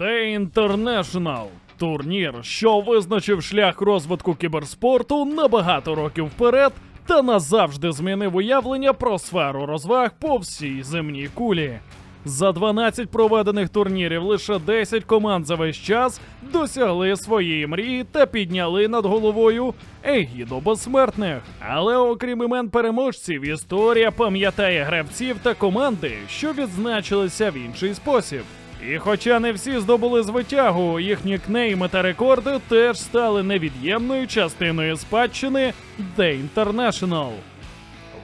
The International – турнір, що визначив шлях розвитку кіберспорту на багато років вперед та назавжди змінив уявлення про сферу розваг по всій земній кулі. За 12 проведених турнірів лише 10 команд за весь час досягли своєї мрії та підняли над головою егіду безсмертних. Але окрім імен переможців, історія пам'ятає гравців та команди, що відзначилися в інший спосіб. І хоча не всі здобули звитягу, їхні кнейми та рекорди теж стали невід'ємною частиною спадщини The International.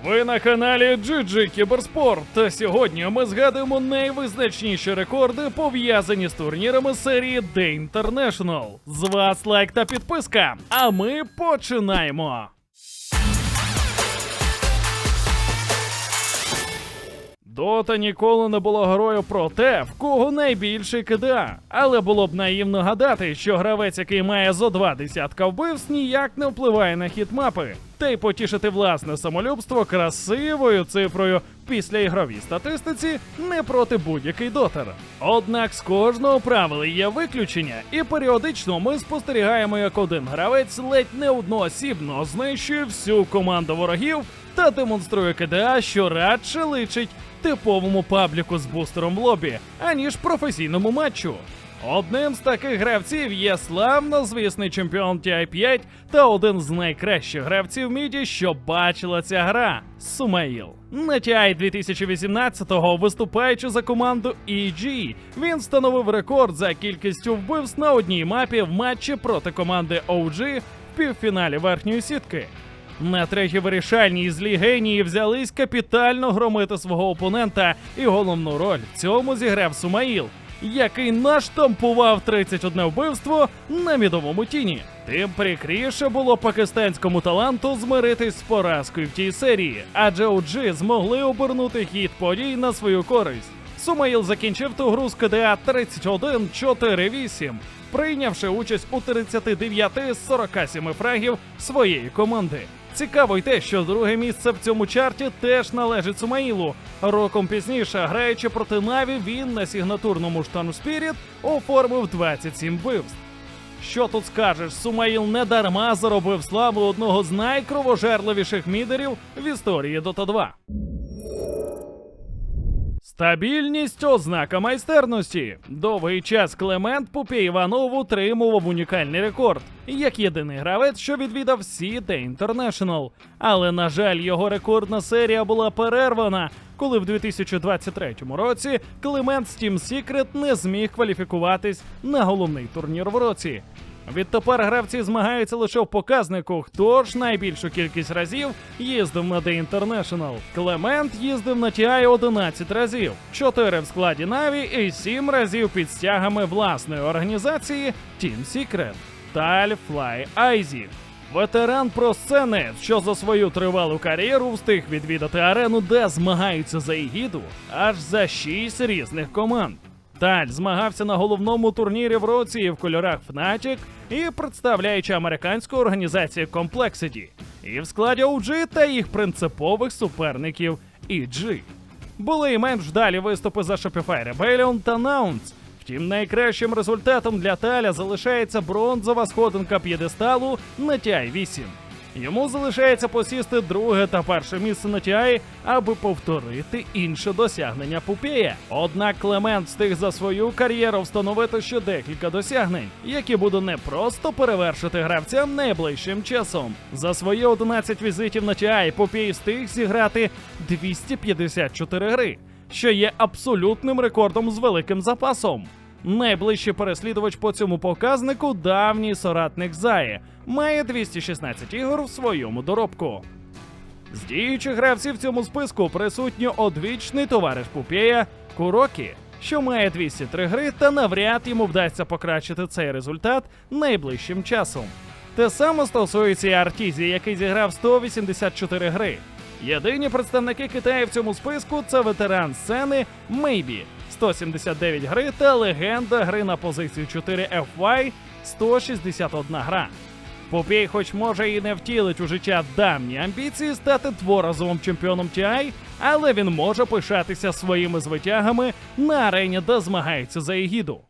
Ви на каналі GG Кіберспорт. Та сьогодні ми згадуємо найвизначніші рекорди, пов'язані з турнірами серії The International. З вас лайк та підписка. А ми починаємо. Дота ніколи не було грою про те, в кого найбільший КДА. Але було б наївно гадати, що гравець, який має зо два десятка вбивств, ніяк не впливає на хід мапи. Та й потішити власне самолюбство красивою цифрою в післяігровій статистиці не проти будь-який дотер. Однак з кожного правила є виключення, і періодично ми спостерігаємо, як один гравець ледь не одноосібно знищує всю команду ворогів та демонструє КДА, що радше личить типовому пабліку з бустером лобі, аніж професійному матчу. Одним з таких гравців є славно звісний чемпіон TI5 та один з найкращих гравців міді, що бачила ця гра Сумаїл. На TI 2018-го, виступаючи за команду EG, він встановив рекорд за кількістю вбивств на одній мапі в матчі проти команди OG в півфіналі верхньої сітки. На третій вирішальній злі генії взялись капітально громити свого опонента, і головну роль в цьому зіграв Сумаїл, який наштампував 31 вбивство на мідовому тіні. Тим прикріше було пакистанському таланту змиритись з поразкою в тій серії, адже OG змогли обернути хід подій на свою користь. Сумаїл закінчив ту гру з КДА 31-4-8, прийнявши участь у 39 з 47 фрагів своєї команди. Цікаво й те, що друге місце в цьому чарті теж належить Сумаїлу. Роком пізніше, граючи проти Наві, він на сигнатурному штану Спіріт оформив 27 вбивств. Що тут скажеш, Сумаїл не дарма заробив славу одного з найкровожерливіших мідерів в історії Дота 2. Стабільність ознака майстерності. Довгий час Клемент Пупі Іванов утримував унікальний рекорд як єдиний гравець, що відвідав The International. Але на жаль, його рекордна серія була перервана, коли в 2023 році Клемент з Team Secret не зміг кваліфікуватись на головний турнір в році. Відтепер гравці змагаються лише в показнику, хто ж найбільшу кількість разів їздив на The International. Клемент їздив на TI 11 разів, 4 в складі Наві і 7 разів під стягами власної організації Team Secret. Таль Флай Айзі. Ветеран про сцени, що за свою тривалу кар'єру встиг відвідати арену, де змагаються за егіду аж за 6 різних команд. Таль змагався на головному турнірі в році в кольорах Fnatic і представляючи американську організацію Complexity, і в складі OG та їх принципових суперників EG. Були і менш вдалі виступи за Shopify Rebellion та Nouns. Втім, найкращим результатом для Таля залишається бронзова сходинка п'єдесталу на TI 8. Йому залишається посісти друге та перше місце на TI, аби повторити інше досягнення Пупея. Однак Клемент встиг за свою кар'єру встановити ще декілька досягнень, які буде не просто перевершити гравцям найближчим часом. За свої 11 візитів на TI Пупей встиг зіграти 254 гри, що є абсолютним рекордом з великим запасом. Найближчий переслідувач по цьому показнику давній соратник Заї, має 216 ігор в своєму доробку. З діючих гравців в цьому списку присутньо одвічний товариш Пупея Курокі, що має 203 гри, та навряд йому вдасться покращити цей результат найближчим часом. Те саме стосується і Артізі, який зіграв 184 гри. Єдині представники Китаю в цьому списку це ветеран сцени Мейбі 179 гри та легенда гри на позицію 4 FY 161 гра. Попій, хоч може і не втілить у життя давні амбіції стати дворазовим чемпіоном TI, але він може пишатися своїми звитягами на арені, де змагається за егіду.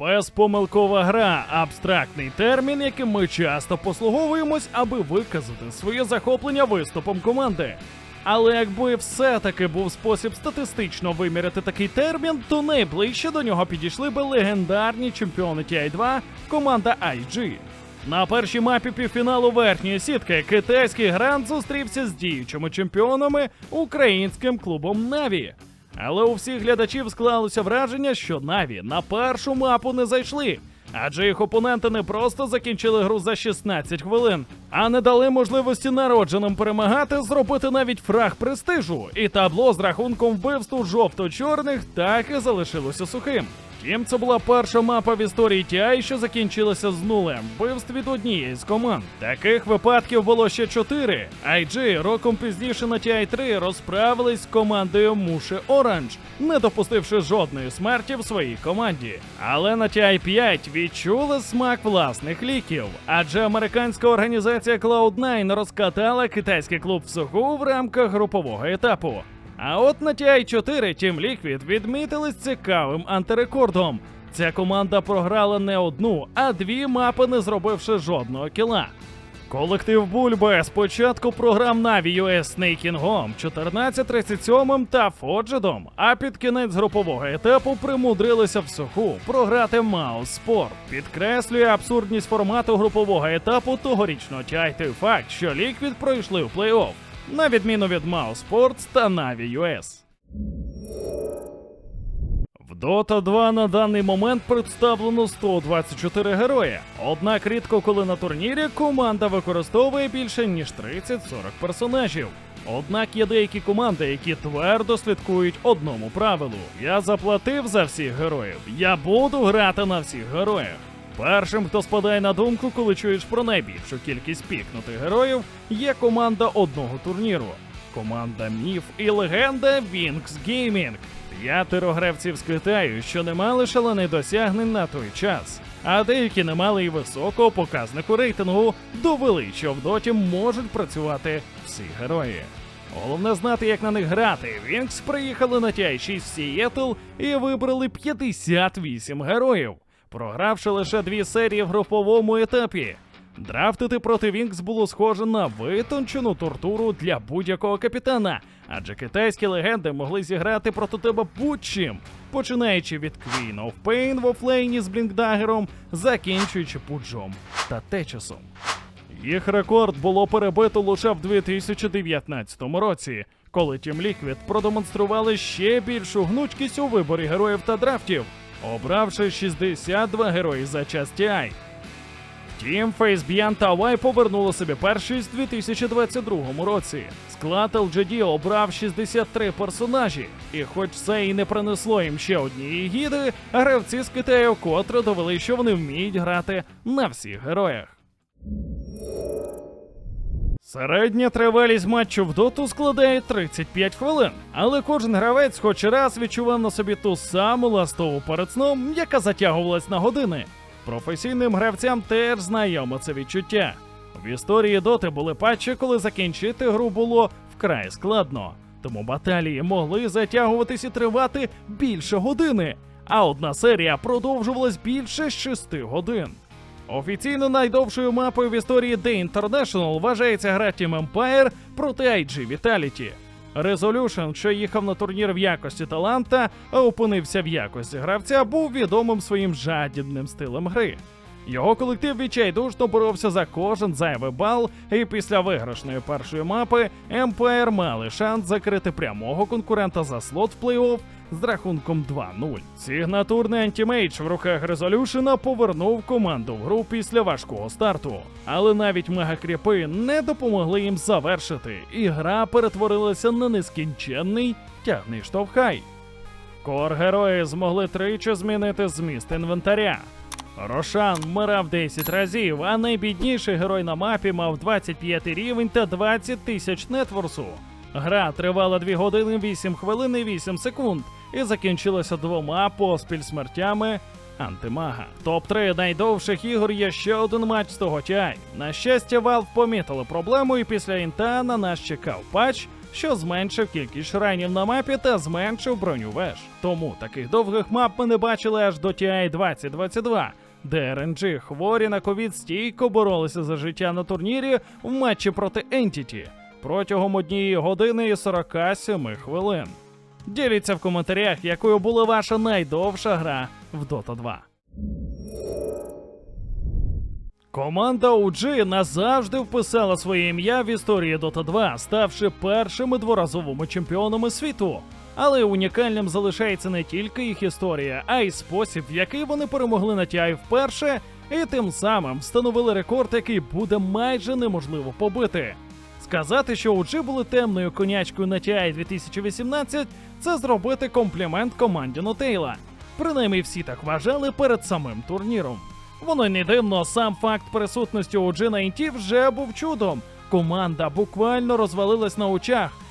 Безпомилкова гра абстрактний термін, яким ми часто послуговуємось, аби виказати своє захоплення виступом команди. Але якби все-таки був спосіб статистично виміряти такий термін, то найближче до нього підійшли би легендарні чемпіони TI2 команда IG. На першій мапі півфіналу верхньої сітки китайський грант зустрівся з діючими чемпіонами українським клубом Наві. Але у всіх глядачів склалося враження, що Наві на першу мапу не зайшли, адже їх опоненти не просто закінчили гру за 16 хвилин, а не дали можливості народженим перемагати, зробити навіть фраг престижу, і табло з рахунком вбивств жовто-чорних так і залишилося сухим. Втім, це була перша мапа в історії TI, що закінчилася з нулем вбивств від однієї з команд. Таких випадків було ще чотири. IG роком пізніше на TI 3 розправились з командою Муши Оранж, не допустивши жодної смерті в своїй команді. Але на TI 5 відчули смак власних ліків, адже американська організація Cloud9 розкатала китайський клуб сугу в рамках групового етапу. А от на TI-4 Team Liquid відмітились цікавим антирекордом. Ця команда програла не одну, а дві мапи, не зробивши жодного кіла. Колектив Бульбе спочатку програв Na'Vi US Snakingом 14-37 та Фоджедом, а під кінець групового етапу примудрилися в суху програти Маус Спорт. Підкреслює абсурдність формату групового етапу тогорічного TI той факт, що Liquid пройшли в плей-офф на відміну від Mouse Sports та Na'Vi US. Dota 2 на даний момент представлено 124 герої. Однак рідко коли на турнірі команда використовує більше ніж 30-40 персонажів. Однак є деякі команди, які твердо слідкують одному правилу: я заплатив за всіх героїв, я буду грати на всіх героях. Першим, хто спадає на думку, коли чуєш про найбільшу кількість пікнутих героїв, є команда одного турніру. Команда Міф і легенда Wings Gaming. П'ятеро гравців з Китаю, що не мали шалених досягнень на той час. А деякі не мали і високого показнику рейтингу, довели, що в доті можуть працювати всі герої. Головне знати, як на них грати. Вінкс приїхали на TI-6 в Сієтл і вибрали 58 героїв програвши лише дві серії в груповому етапі. Драфтити проти Вінкс було схоже на витончену тортуру для будь-якого капітана, адже китайські легенди могли зіграти проти тебе будь-чим, починаючи від Queen of Pain в офлейні з Блінкдагером, закінчуючи пуджом та течесом. Їх рекорд було перебито лише в 2019 році, коли Team Liquid продемонстрували ще більшу гнучкість у виборі героїв та драфтів, обравши 62 герої за час TI. Втім, FaceBian та Y повернули собі першість у 2022 році. Склад LGD обрав 63 персонажі, і хоч це і не принесло їм ще однієї гіди, гравці з Китаю котре довели, що вони вміють грати на всіх героях. Середня тривалість матчу в доту складає 35 хвилин, але кожен гравець хоч раз відчував на собі ту саму ластову перед сном, яка затягувалась на години. Професійним гравцям теж знайоме це відчуття. В історії доти були патчі, коли закінчити гру було вкрай складно, тому баталії могли затягуватись і тривати більше години, а одна серія продовжувалась більше 6 годин. Офіційно найдовшою мапою в історії The International вважається гра Team Empire проти IG Vitality. Resolution, що їхав на турнір в якості таланта, а опинився в якості гравця, був відомим своїм жадібним стилем гри. Його колектив відчайдушно боровся за кожен зайвий бал, і після виграшної першої мапи Empire мали шанс закрити прямого конкурента за слот в плей-офф з рахунком 2-0. Сигнатурний антімейдж в руках Резолюшена повернув команду в гру після важкого старту. Але навіть мегакріпи не допомогли їм завершити, і гра перетворилася на нескінченний тягний штовхай. Кор герої змогли тричі змінити зміст інвентаря. Рошан вмирав 10 разів, а найбідніший герой на мапі мав 25 рівень та 20 тисяч нетворсу. Гра тривала 2 години 8 хвилин і 8 секунд і закінчилася двома поспіль смертями антимага. Топ-3 найдовших ігор є ще один матч з того TI. На щастя, Valve помітили проблему, і після інта на нас чекав патч, що зменшив кількість шрайнів на мапі та зменшив броню веж. Тому таких довгих мап ми не бачили аж до TI 2022, RNG хворі на ковід стійко боролися за життя на турнірі в матчі проти Entity протягом однієї години і 47 хвилин. Діліться в коментарях, якою була ваша найдовша гра в Dota 2. Команда OG назавжди вписала своє ім'я в історії Dota 2, ставши першими дворазовими чемпіонами світу. Але унікальним залишається не тільки їх історія, а й спосіб, в який вони перемогли на TI вперше, і тим самим встановили рекорд, який буде майже неможливо побити. Сказати, що OG були темною конячкою на TI 2018, це зробити комплімент команді Нотейла. Принаймні всі так вважали перед самим турніром. Воно й не дивно, сам факт присутності OG на інті вже був чудом. Команда буквально розвалилась на очах.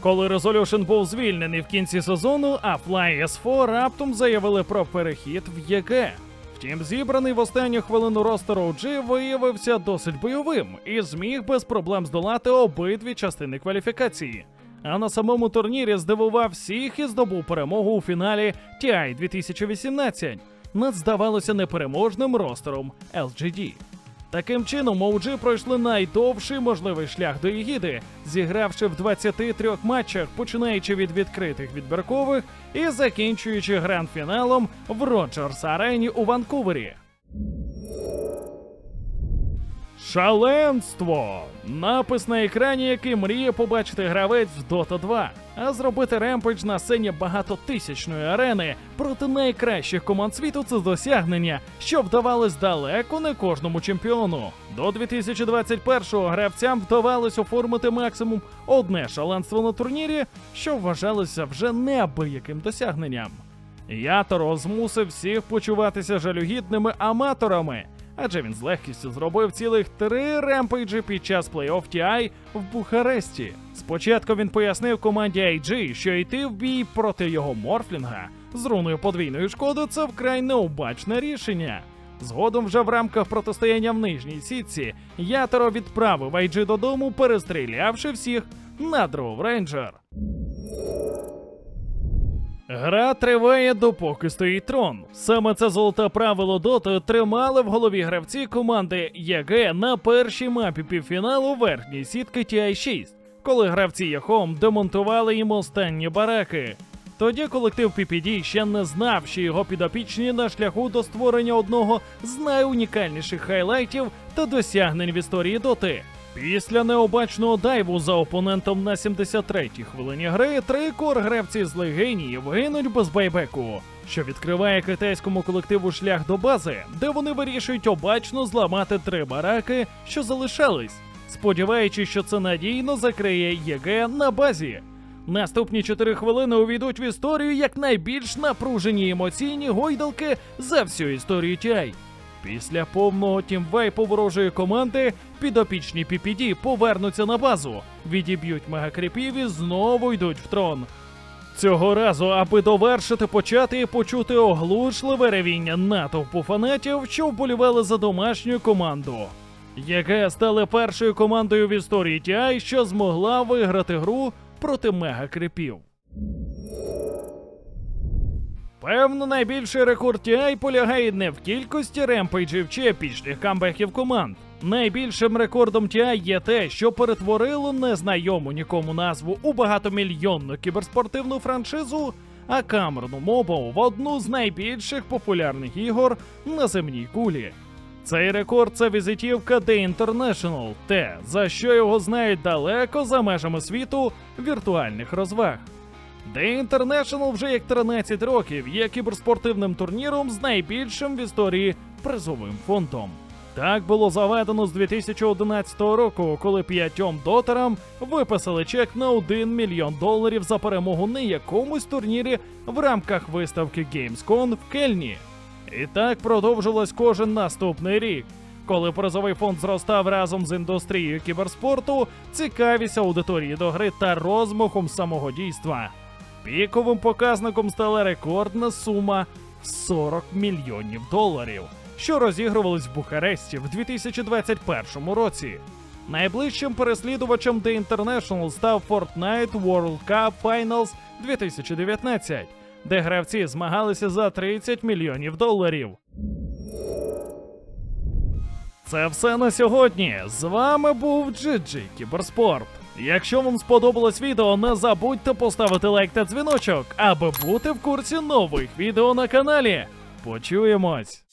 Коли Resolution був звільнений в кінці сезону, а Fly S4 раптом заявили про перехід в ЄГ. Втім, зібраний в останню хвилину ростер OG виявився досить бойовим і зміг без проблем здолати обидві частини кваліфікації. А на самому турнірі здивував всіх і здобув перемогу у фіналі TI 2018 над здавалося непереможним ростером LGD. Таким чином, Моуджі пройшли найдовший можливий шлях до Єгіди, зігравши в 23 матчах, починаючи від відкритих відбіркових і закінчуючи гранд-фіналом в Роджерс Арені у Ванкувері. Шаленство! Напис на екрані, який мріє побачити гравець в Dota 2, а зробити ремпедж на сцені багатотисячної арени проти найкращих команд світу це досягнення, що вдавалось далеко не кожному чемпіону. До 2021-го гравцям вдавалось оформити максимум одне шаленство на турнірі, що вважалося вже неабияким досягненням. Яторо змусив всіх почуватися жалюгідними аматорами, адже він з легкістю зробив цілих три ремпейджі під час плей-офф TI в Бухаресті. Спочатку він пояснив команді IG, що йти в бій проти його морфлінга з руною подвійної шкоди це вкрай необачне рішення. Згодом вже в рамках протистояння в нижній сітці Яторо відправив IG додому, перестрілявши всіх на Дров Рейнджер. Гра триває допоки стоїть трон. Саме це золоте правило доти тримали в голові гравці команди ЄГ на першій мапі півфіналу верхньої сітки TI-6, коли гравці Яхом демонтували їм останні бараки. Тоді колектив PPD ще не знав, що його підопічні на шляху до створення одного з найунікальніших хайлайтів та досягнень в історії доти. Після необачного дайву за опонентом на 73-й хвилині гри три кор гравці з легеніїв гинуть без байбеку, що відкриває китайському колективу шлях до бази, де вони вирішують обачно зламати три бараки, що залишались, сподіваючись, що це надійно закриє ЄГ на базі. Наступні 4 хвилини увійдуть в історію як найбільш напружені емоційні гойдалки за всю історію TI. Після повного тімвейпу ворожої команди підопічні PPD повернуться на базу, відіб'ють мегакріпів і знову йдуть в трон. Цього разу, аби довершити почати і почути оглушливе ревіння натовпу фанатів, що вболівали за домашню команду. ЄГ стали першою командою в історії TI, що змогла виграти гру проти мегакріпів. Певно, найбільший рекорд TI полягає не в кількості ремпейджів чи епічних камбеків команд. Найбільшим рекордом TI є те, що перетворило незнайому нікому назву у багатомільйонну кіберспортивну франшизу, а камерну мобу в одну з найбільших популярних ігор на земній кулі. Цей рекорд це візитівка The International, те, за що його знають далеко за межами світу віртуальних розваг. The International вже як 13 років є кіберспортивним турніром з найбільшим в історії призовим фондом. Так було заведено з 2011 року, коли п'ятьом дотерам виписали чек на 1 мільйон доларів за перемогу на якомусь турнірі в рамках виставки Gamescom в Кельні. І так продовжилось кожен наступний рік. Коли призовий фонд зростав разом з індустрією кіберспорту, цікавість аудиторії до гри та розмахом самого дійства. Піковим показником стала рекордна сума 40 мільйонів доларів, що розігрувались в Бухаресті в 2021 році. Найближчим переслідувачем The International став Fortnite World Cup Finals 2019, де гравці змагалися за 30 мільйонів доларів. Це все на сьогодні. З вами був GG Кіберспорт. Якщо вам сподобалось відео, не забудьте поставити лайк та дзвіночок, аби бути в курсі нових відео на каналі. Почуємось!